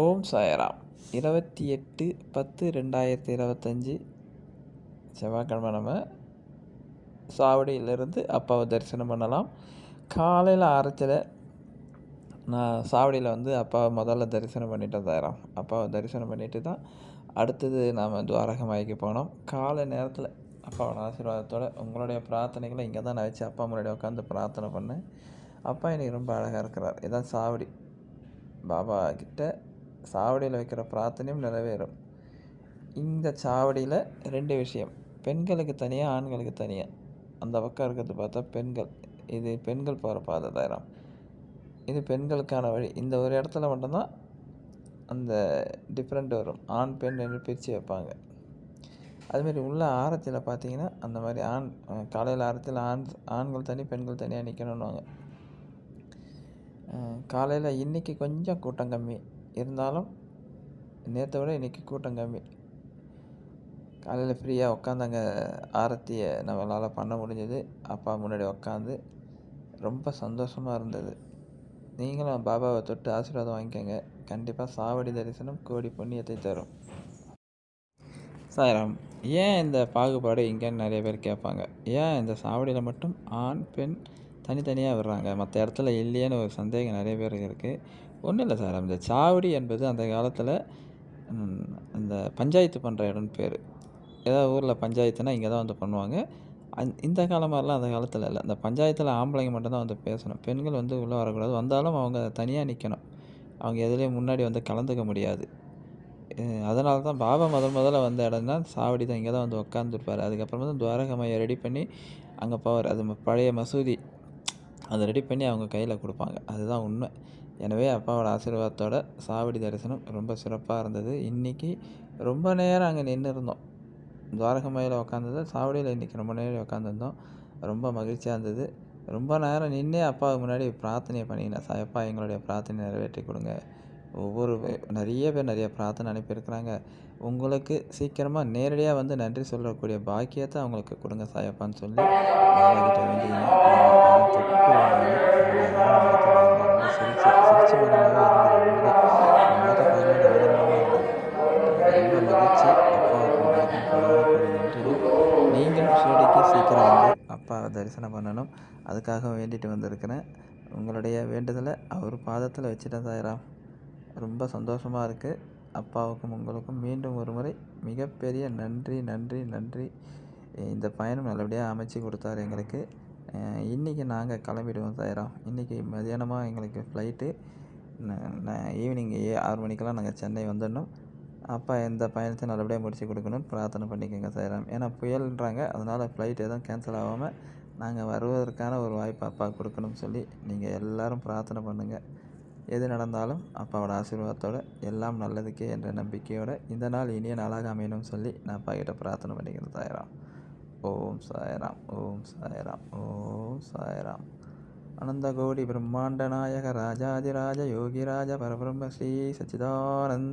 ஓம் சாயராம். இருபத்தி எட்டு பத்து ரெண்டாயிரத்தி இருபத்தஞ்சி செவ்வாய்க்கிழமை நம்ம சாவடியிலிருந்து அப்பாவை தரிசனம் பண்ணலாம். காலையில் ஆரத்தில் நான் சாவடியில் வந்து அப்பாவை முதல்ல தரிசனம் பண்ணிட்டு தாயிரம் அப்பாவை தரிசனம் பண்ணிட்டு தான் அடுத்தது நாம் துவாரகமாய்க்கு போனோம். காலை நேரத்தில் அப்பாவோட ஆசீர்வாதத்தோட உங்களுடைய பிரார்த்தனைகளை இங்கே தான் நான் வச்சு அப்பா முன்னாடி உட்காந்து பிரார்த்தனை பண்ணேன். அப்பா எனக்கு ரொம்ப அழகாக இருக்கிறார். இதான் சாவடி. பாபா கிட்ட சாவடியில் வைக்கிற பிரார்த்தனையும் நிறைவேறும். இந்த சாவடியில் ரெண்டு விஷயம். பெண்களுக்கு தனியாக ஆண்களுக்கு தனியாக அந்த பக்கம் இருக்கிறது பார்த்தா பெண்கள். இது பெண்கள் போகிற பாதை தாயிரம் இது பெண்களுக்கான வழி. இந்த ஒரு இடத்துல மட்டும்தான் அந்த டிஃப்ரெண்ட் வரும். ஆண் பெண் என்று பிரித்து வைப்பாங்க. அதுமாரி உள்ள ஆரத்தில் பார்த்தீங்கன்னா அந்த மாதிரி ஆண் காலையில் ஆரத்தில் ஆண் ஆண்கள் தனி பெண்கள் தனியாக நிற்கணுன்னுவாங்க காலையில் இன்றைக்கி கொஞ்சம் கூட்டம் கம்மி. இருந்தாலும் நேற்றை விட இன்றைக்கி கூட்டம் கம்மி. காலையில் ஃப்ரீயாக உட்காந்து அங்கே ஆரத்தியை நம்மளால் பண்ண முடிஞ்சது. அப்பா முன்னாடி உட்காந்து ரொம்ப சந்தோஷமாக இருந்தது. நீங்களும் பாபாவை தொட்டு ஆசீர்வாதம் வாங்கிக்கோங்க. கண்டிப்பாக சாவடி தரிசனம் கோடி புண்ணியத்தை தரும். சாயராம் ஏன் இந்த பாகுபாடு இங்கேன்னு நிறைய பேர் கேட்பாங்க. ஏன் இந்த சாவடியில் மட்டும் ஆண் பெண் தனித்தனியாக விடுறாங்க. மற்ற இடத்துல இல்லையேன்னு ஒரு சந்தேகம் நிறைய பேருக்கு இருக்குது ஒன்றும் இல்லை சார். அந்த சாவடி என்பது அந்த காலத்தில் அந்த பஞ்சாயத்து பண்ணுற இடம்னு பேர். ஏதாவது ஊரில் பஞ்சாயத்துனா இங்கே தான் வந்து பண்ணுவாங்க. அந் இந்த காலம் மாதிரிலாம் அந்த காலத்தில் இல்லை. அந்த பஞ்சாயத்தில் ஆம்பளைங்க மட்டும்தான் வந்து பேசணும். பெண்கள் வந்து உள்ளே வரக்கூடாது. வந்தாலும் அவங்க தனியாக நிற்கணும் அவங்க எதுலேயும் முன்னாடி வந்து கலந்துக்க முடியாது. அதனால தான் பாபா முதல் முதல்ல வந்த இடம்னா சாவடி தான் இங்கே தான் வந்து உட்காந்துருப்பார் அதுக்கப்புறமா தான் துவாரகமையை ரெடி பண்ணி அங்கே போவார். அது பழைய மசூதி. அதை ரெடி பண்ணி அவங்க கையில் கொடுப்பாங்க. அதுதான் உண்மை. எனவே அப்பாவோட ஆசீர்வாதத்தோட சாவடி தரிசனம் ரொம்ப சிறப்பாக இருந்தது. இன்றைக்கி ரொம்ப நேரம் அங்கே நின்று இருந்தோம் துவாரகமையில் உக்காந்தது சாவடியில் இன்றைக்கி ரொம்ப நேரம் உட்காந்துருந்தோம் ரொம்ப மகிழ்ச்சியாக இருந்தது. ரொம்ப நேரம் நின்று அப்பாவுக்கு முன்னாடி பிரார்த்தனை பண்ணினேன் சாயப்பா எங்களுடைய பிரார்த்தனை நிறைவேற்றி கொடுங்க. ஒவ்வொரு நிறைய பேர் நிறைய பிரார்த்தனை அனுப்பியிருக்கிறாங்க. உங்களுக்கு சீக்கிரமாக நேரடியாக வந்து நன்றி சொல்லக்கூடிய பாக்கியத்தை அவங்களுக்கு கொடுங்க சாயப்பான்னு சொல்லி தரிசனம் பண்ணணும். அதுக்காக வேண்டிட்டு வந்திருக்கிறேன். உங்களுடைய வேண்டுதலை அவர் பாதத்தில் வச்சுட்டேன் சாயிராம் ரொம்ப சந்தோஷமாக இருக்குது அப்பாவுக்கும் உங்களுக்கும் மீண்டும் ஒரு முறை மிகப்பெரிய நன்றி நன்றி நன்றி. இந்த பயணம் நல்லபடியாக அமைச்சு கொடுத்தாரு எங்களுக்கு. இன்றைக்கி நாங்கள் கிளம்பிடுவோம் சாயிராம் இன்றைக்கி மதியானமாக எங்களுக்கு ஃப்ளைட்டு ஈவினிங் ஏ ஆறு மணிக்கெல்லாம் நாங்கள் சென்னை வந்துடணும். அப்பா எந்த பயணத்தை நல்லபடியாக முடித்து கொடுக்கணும்னு பிரார்த்தனை பண்ணிக்கோங்க சைராம் ஏன்னா புயல்ன்றாங்க. அதனால் ஃப்ளைட் எதுவும் கேன்சல் ஆகாமல் நாங்கள் வருவதற்கான ஒரு வாய்ப்பு அப்பா கொடுக்கணும்னு சொல்லி நீங்கள் எல்லோரும் பிரார்த்தனை பண்ணுங்கள் எது நடந்தாலும் அப்பாவோட ஆசீர்வாதத்தோடு எல்லாம் நல்லதுக்கே என்ற நம்பிக்கையோடு இந்த நாள் இனிய நாளாக அமையணும்னு சொல்லி நான் அப்பா கிட்ட பிரார்த்தனை பண்ணிக்கிறேன் சாயராம். ஓம் சாயராம் ஓம் சாயராம் ஓம் சாயராம். அனந்தகோடி பிரம்மாண்ட நாயக ராஜாதிராஜ யோகிராஜ பரபிரம்ம ஸ்ரீ சச்சிதானந்த